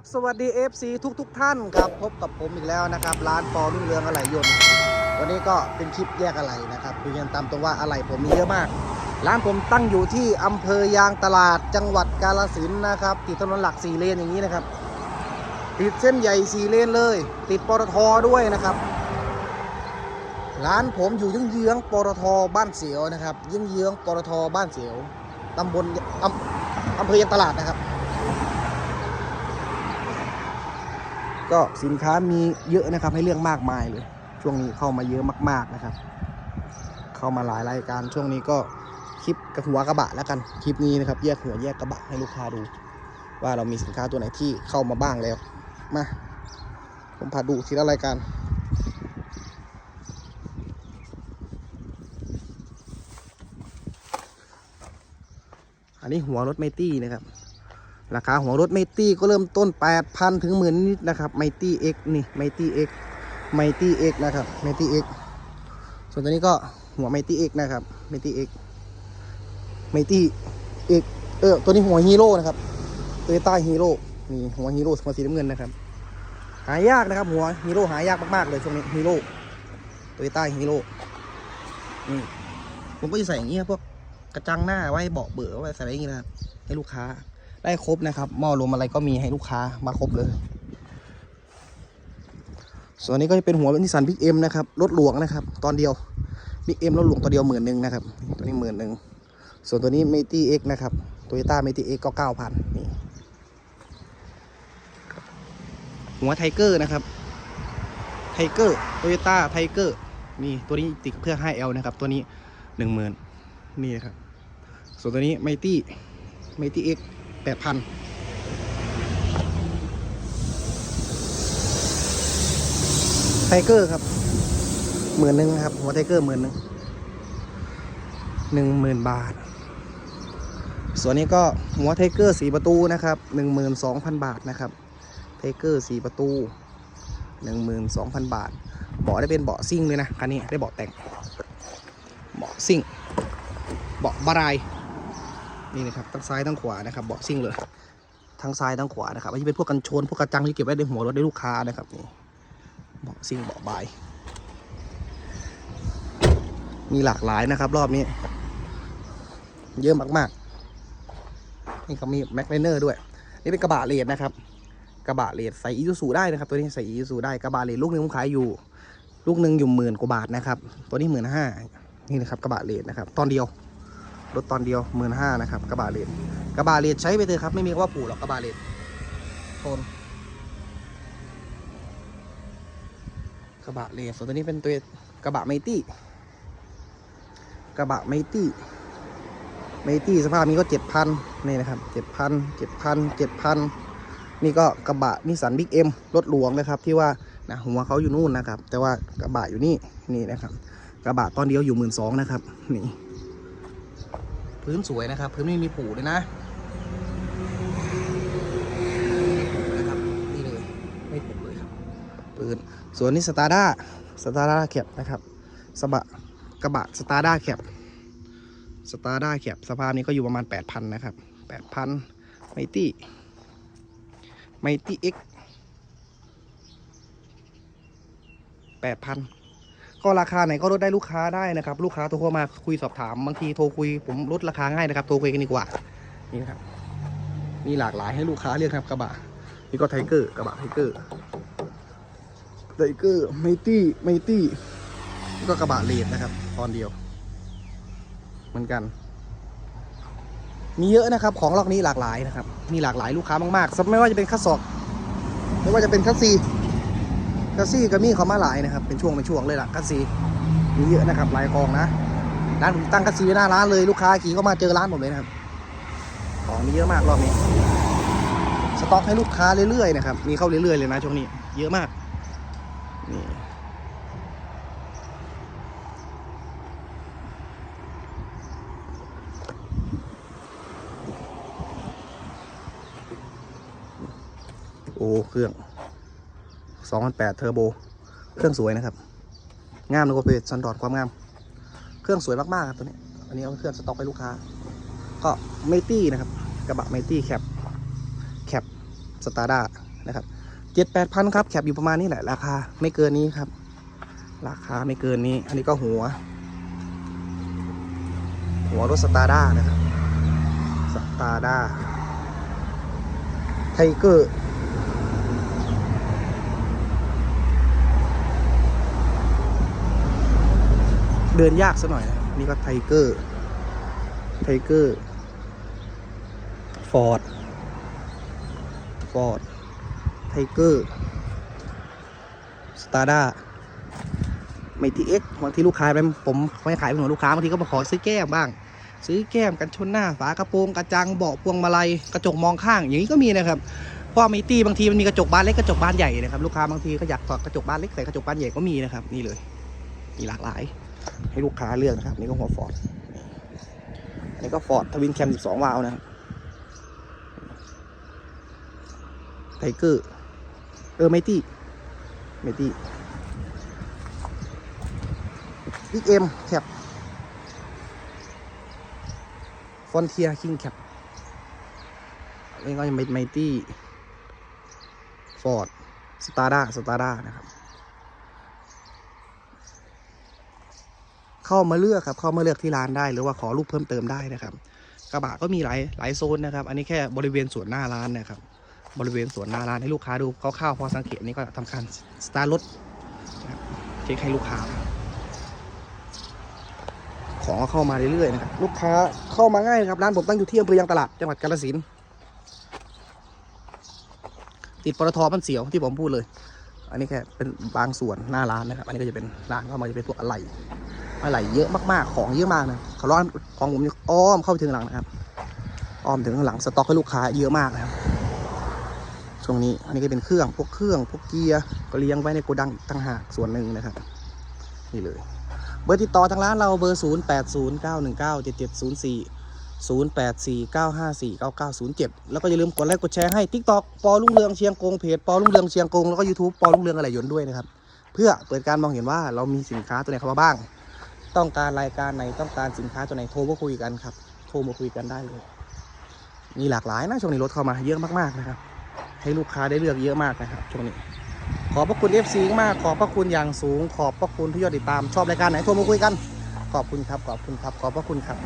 บสวัสดี FC ทุกทุกๆท่านครับพบกับผมอีกแล้วนะครับ ร้านปอรุ่งเรืองอะไหล่ยนต์ วันนี้ก็เป็นคลิปแยกอะไหล่นะครับคุยกันตามตรงว่าอะไหล่ผมมีเยอะมาก ร้านผมตั้งอยู่ที่อำเภอยางตลาดจังหวัดกาฬสินธุ์นะครับ ติดถนนหลักสี่เลนอย่างนี้นะครับ ติดเส้นใหญ่สี่เลนเลย ติดปตทด้วยนะครับ ร้านผมอยู่เยื้องๆปตทบ้านเสียวนะครับเยื้องๆปตทบ้านเสียวตำบลอำอำเภอยางตลาดนะครับ ก็สินค้ามีเยอะนะครับให้เลือกมากมายเลย ช่วงนี้เข้ามาเยอะมาก ๆนะครับ เข้ามาหลายรายการช่วงนี้ก็คลิปกับหัวกระบะแล้วกันคลิปนี้นะครับแยกหัวแยกกระบะให้ลูกค้าดู ว่าเรามีสินค้าตัวไหนที่เข้ามาบ้างแล้วมาผมพาดูทีละรายการอันนี้หัวรถไมตี้นะครับ ราคาหัวรถไมตี้ก็เริ่มต้น 8,000 ถึงหมื่นนิดนะครับไมตี้เอ็กนี่ไมตี้เอ็กไมตี้เอ็กนะครับไมตี้เอ็กส่วนตัวนี้ก็หัวไมตี้เอ็กนะครับไมตี้เอ็กไมตี้เอ็กเออตัวนี้หัวฮีโร่นะครับโตโยต้าฮีโร่นี่หัวฮีโร่สีน้ำเงินนะครับ หายากนะครับ หัวฮีโร่หายากมากๆเลยช่วงนี้ฮีโร่โตโยต้าฮีโร่นี่ผมก็จะใส่อย่างเงี้ยพวกกระจังหน้าไว้เบาะเบื่อไว้ใส่อะไรอย่างเงี้ยนะครับให้ลูกค้า ได้ครบนะครับหม้อรวมอะไรก็มีให้ลูกค้ามาครบเลย ส่วนนี้ก็จะเป็นหัวนิสสันบิ๊กเอ็มนะครับรถหลวงนะครับ ตอนเดียวบิ๊กเอ็มรถหลวงตัวเดียวหมื่นหนึ่งนะครับ ตัวนี้หมื่นหนึ่งส่วนตัวนี้เมตี้เอ็กนะครับโตโยต้าเมตี้เอ็กก็เก้าพันนี่หัวไทเกอร์นะครับไทเกอร์โตโยต้าไทเกอร์นี่ตัวนี้ติดเครื่อง 5L นะครับ ตัวนี้หนึ่งหมื่นนี่นะครับ ส่วนตัวนี้ไมตี้ไมตี้เอ็กซ์ แปดพันไทเกอร์ครับหมื่นหนึ่งครับ หัวไทเกอร์หมื่นหนึ่งหนึ่งหมื่นบาท ส่วนนี้ก็หัวไทเกอร์สีประตูนะครับหนึ่งหมื่นสองพันบาทนะครับไทเกอร์สีประตูหนึ่งหมื่นสองพันบาท เบาะได้เป็นเบาะซิ่งเลยนะคันนี้ได้เบาะแต่ง เบาะซิ่ง เบาะบาราย นี่นะครับทั้งซ้ายทั้งขวานะครับเบาะซิ่งเลยทั้งซ้ายทั้งขวานะครับอันนี้เป็นพวกกันชนพวกกระจังที่เก็บไว้ในหัวรถได้ลูกค้านะครับนี่เบาะซิ่งเบาะบาย มีหลากหลายนะครับรอบนี้ เยอะมากๆ นี่เขามีแม็กไลเนอร์ด้วย นี่เป็นกระบะเลดนะครับ กระบะเลดใส่อีซูซูได้นะครับ ตัวนี้ใส่อีซูซูได้กระบะเลดลูกนึงผมขายอยู่ ลูกนึงอยู่หมื่นกว่าบาทนะครับ ตัวนี้หมื่นห้านี่นะครับกระบะเลดนะครับ ตอนเดียว รถตอนเดียวหมื่นห้านะครับกระบะเลนกระบะเลนใช้ไปเถอะครับ ไม่มีว่าปู่หรอกกระบะเลนโทนกระบะเลนส่วนตัวนี้เป็นตัวกระบะไมตี้กระบะไมตี้ไมตี้สภาพนี้ก็เจ็ดพันนี่นะครับเจ็ดพันเจ็ดพันเจ็ดพันนี่ก็กระบะนิสสันบิ๊กเอ็มรถหลวงนะครับที่ว่านะหัวเขาอยู่นู่นนะครับ แต่ว่ากระบะอยู่นี่นี่นะครับ กระบะตอนเดียวอยู่หมื่นสองนะครับนี่ พื้นสวยนะครับ พื้นไม่มีผูเลยนะนะครับนี่เลยไม่ผูเลยครับพื้นส่วนนี้สตาร์ด้าสตาร์ด้าแคปนะครับสบะกระบะสตาร์ด้าแคปสตาร์ด้าแคปสภาพนี้ก็อยู่ประมาณ 8,000 นะครับ 8,000ไมตี้ไมตี้เอ็ก8,000 ก็ราคาไหนก็ลดได้ลูกค้าได้นะครับ ลูกค้าโทรเข้ามาคุยสอบถามบางทีโทรคุยผมลดราคาง่ายนะครับ โทรคุยกันดีกว่า นี่ครับ มีหลากหลายให้ลูกค้าเลือกครับกระบะ นี่ก็ไทเกอร์กระบะไทเกอร์ ไทเกอร์ไมตี้ไมตี้ก็กระบะเลดนะครับ ตอนเดียว เหมือนกัน มีเยอะนะครับ ของล็อกนี้หลากหลายนะครับ มีหลากหลายลูกค้ามากๆไม่ว่าจะเป็นคัสซอกไม่ว่าจะเป็นคัสซี กัสซี่ก็มีเขามาหลายนะครับ เป็นช่วงเป็นช่วงเลยล่ะกัสซี่มีเยอะนะครับหลายกองนะร้านผมตั้งกัสซี่ไว้หน้าร้านเลยลูกค้าขี่เข้ามาเจอร้านผมเลยนะครับของมีเยอะมากรอบนี้ สต็อกให้ลูกค้าเรื่อยๆนะครับมีเข้าเรื่อยๆเลยนะช่วงนี้ เยอะมากนี่โอ้เครื่อง 2008เทอร์โบ เครื่องสวยนะครับ งามเลยก็เป็นซันดอดความงาม เครื่องสวยมากๆครับตัวนี้ อันนี้เอาเครื่องสต็อกให้ลูกค้า ก็ไมตี้นะครับ กระบะไมตี้แคป แคปสตาร์ด้านะครับเจ็ดแปดพันครับ แคปอยู่ประมาณนี้แหละ ราคาไม่เกินนี้ครับ ราคาไม่เกินนี้ อันนี้ก็หัว หัวรถสตาร์ด้านะครับ สตาร์ด้าไทเกอร์ เดินยากซะหน่อยนะนี่ก็ไทเกอร์ไทเกอร์ฟอร์ดฟอร์ดไทเกอร์สตาร์ด้าไมทีเอ็กบางทีลูกค้าไปผมไม่ขายเป็นของลูกค้าบางทีก็มาขอซื้อแก้มบ้าง ซื้อแก้มกันชนหน้าฝากระโปรงกระจังเบาะพวงมาลัยกระจกมองข้าง อย่างนี้ก็มีนะครับเพราะไมตี้บางทีมันมีกระจกบานเล็กกระจกบานใหญ่นะครับลูกค้าบางทีก็อยากถอดกระจกบานเล็กใส่กระจกบานใหญ่ก็มีนะครับนี่เลย มีหลากหลาย ให้ลูกค้าเลือกนะครับ นี่ก็หัวฟอร์ดอันนี้ก็ฟอร์ดทวินแคม 12 วาล์วนะครับไทเกอร์เออไมตี้ไมตี้บิ๊กเอ็มแคปฟอนเทียคิงแคปนนี้ก็ยังไมตี้ฟอร์ดสตาร์ด้าสตาร์ด้านะครับ เข้ามาเลือกครับ เข้ามาเลือกที่ร้านได้ หรือว่าขอรูปเพิ่มเติมได้นะครับ กระบะก็มีหลายหลายโซนนะครับ อันนี้แค่บริเวณสวนหน้าร้านนะครับ บริเวณสวนหน้าร้านให้ลูกค้าดูคร่าวๆพอสังเกตนี่ก็ทำการสตาร์ทรถนะครับเช็คให้ลูกค้า ของก็เข้ามาเรื่อยๆนะครับลูกค้าเข้ามาง่ายครับร้านผมตั้งอยู่ที่อำเภอยางตลาดจังหวัดกาฬสินธุ์ติดปตทบ้านเสียวที่ผมพูดเลยอันนี้แค่เป็นบางส่วนหน้าร้านนะครับ อันนี้ก็จะเป็นร้านเข้ามาจะเป็นพวกอะไหล่ อะไหลเยอะมากๆ ของเยอะมากนะขาร้อนของผมอ้อมเข้าไปถึงหลังนะครับ อ้อมถึงหลังสต็อกให้ลูกค้าเยอะมากนะครับ ช่วงนี้อันนี้ก็เป็นเครื่องพวกเครื่องพวกเกียร์ก็เลี้ยงไว้ในโกดังต่างหากส่วนหนึ่งนะครับ นี่เลย เบอร์ติดต่อทางร้านเราเบอร์ 0 8 0 9 1 9 7 7 0 4 0 8 4 9 5 4 9 9 0 7 แล้วก็อย่าลืมกดไลค์กดแชร์ให้ TikTok ปอลุ่งเรืองเชียงกงเพจปอลุ่งเรืองเชียงกงแล้วก็ YouTube ปอลุ่งเรืองอะไรยนด้วยนะครับ เพื่อเปิดการมองเห็นว่าเรามีสินค้าตัวไหนเข้ามาบ้าง ต้องการรายการไหนต้องการสินค้าตัวไหนโทรมาคุยกันครับ โทรมาคุยกันได้เลย มีหลากหลายนะช่วงนี้รถเข้ามาเยอะมากๆนะครับ ให้ลูกค้าได้เลือกเยอะมากนะครับช่วงนี้ ขอบพระคุณ FC มาก ขอบพระคุณอย่างสูง ขอบพระคุณที่ยอดติดตามชอบรายการไหนโทรมาคุยกัน ขอบคุณครับ ขอบคุณครับ ขอบพระคุณครับ